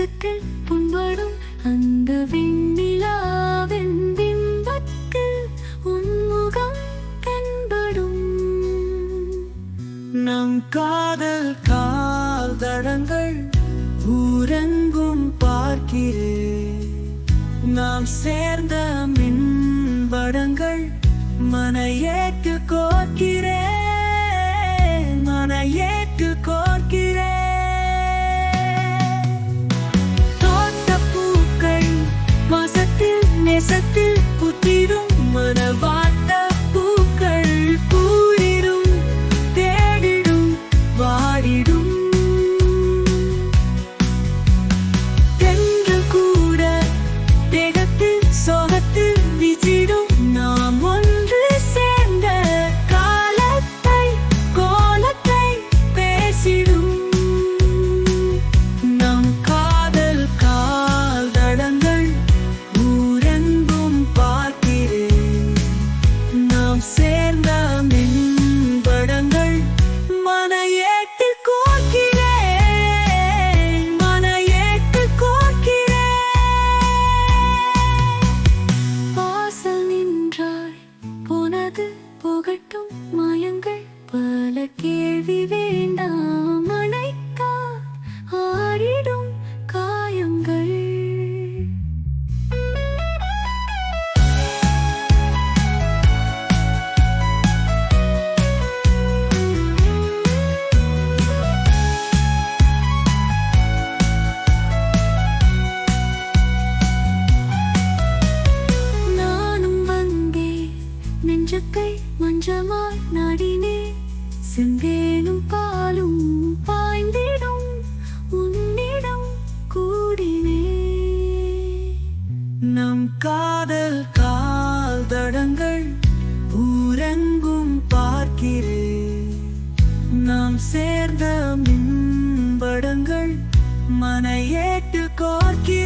உள்ளத்தில் புண்படும் அந்த விண்ணிலாவின் பிம்பத்தில் உன்முகம் தென்படும். நம் காதல் கால் தடங்கள் ஊரெங்கும் பார்க்கிறேன் நாம் சேர்ந்த மின் வடங்கள் மனையேற்று கோக்கி வாசத்தில் நேசத்தில் நெஞ்சத்தை மஞ்சமாய் நாடினே செங்கேனும் பாலும் பாய்ந்திடும் உன்னிடம் கூடினே. நம் காதல் கால் தடங்கள் ஊரெங்கும் பார்க்கிறே. நாம் சேர்ந்த மின்படங்கள் மனையேட்டு கோர்க்கிறேன்